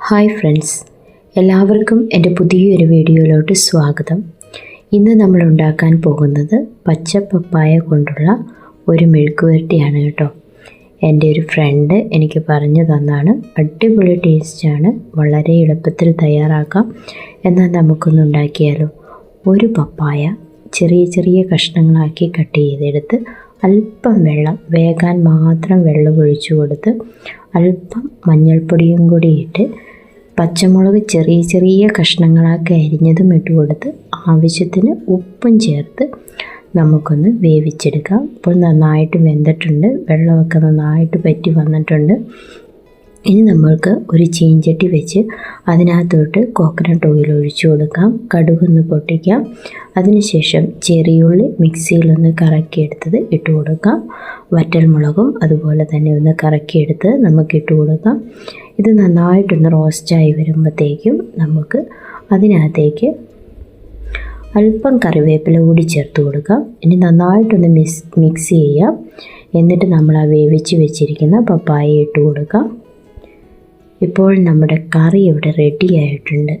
Hi friends. എല്ലാവർക്കും എന്റെ പുതിയൊരു വീഡിയോയിലോട്ട് സ്വാഗതം. ഇന്ന് നമ്മൾ ഉണ്ടാക്കാൻ പോകുന്നത് പച്ച പപ്പായ കൊണ്ടുള്ള ഒരു മെഴുക്കുവരട്ടിയാണ് കേട്ടോ. എന്റെ ഒരു ഫ്രണ്ട് എനിക്ക് പറഞ്ഞു തന്നാണ് അടിപൊളി ടേസ്റ്റാണ് വളരെ എളുപ്പത്തിൽ തയ്യാറാക്കാം. എന്നാൽ നമുക്കൊന്ന് ഉണ്ടാക്കിയാലോ? ഒരു പപ്പായ ചെറിയ ചെറിയ കഷ്ണങ്ങളാക്കി കട്ട് ചെയ്തെടുത്ത് അല്പം വെള്ളം വേകാൻ മാത്രം വെള്ളം ഒഴിച്ചു കൊടുത്ത് അല്പം മഞ്ഞൾപ്പൊടിയും കൂടി ഇട്ട് പച്ചമുളക് ചെറിയ ചെറിയ കഷ്ണങ്ങളാക്കി അരിഞ്ഞതും ഇട്ട് കൊടുത്ത് ആവശ്യത്തിന് ഉപ്പും ചേർത്ത് നമുക്കൊന്ന് വേവിച്ചെടുക്കാം. ഇപ്പോൾ നന്നായിട്ട് വെന്തിട്ടുണ്ട്. വെള്ളമൊക്കെ നന്നായിട്ട് പറ്റി വന്നിട്ടുണ്ട്. ഇനി നമ്മൾക്ക് ഒരു ചീഞ്ചട്ടി വെച്ച് അതിനകത്തോട്ട് കോക്കനട്ട് ഓയിൽ ഒഴിച്ചു കൊടുക്കാം. കടുകൊന്ന് പൊട്ടിക്കാം. അതിനുശേഷം ചെറിയുള്ളി മിക്സിയിലൊന്ന് കറക്കിയെടുത്തത് ഇട്ട് കൊടുക്കാം. വറ്റൽമുളകും അതുപോലെ തന്നെ ഒന്ന് കറക്കിയെടുത്ത് നമുക്ക് ഇട്ട് കൊടുക്കാം. ഇത് നന്നായിട്ടൊന്ന് റോസ്റ്റായി വരുമ്പോഴത്തേക്കും നമുക്ക് അതിനകത്തേക്ക് അല്പം കറിവേപ്പില കൂടി ചേർത്ത് കൊടുക്കാം. ഇനി നന്നായിട്ടൊന്ന് മിക്സ് മിക്സ് ചെയ്യാം. എന്നിട്ട് നമ്മൾ ആ വേവിച്ച് വെച്ചിരിക്കുന്ന പപ്പായ ഇട്ട് കൊടുക്കാം. ഇപ്പോൾ നമ്മുടെ കറി ഇവിടെ റെഡി ആയിട്ടുണ്ട്.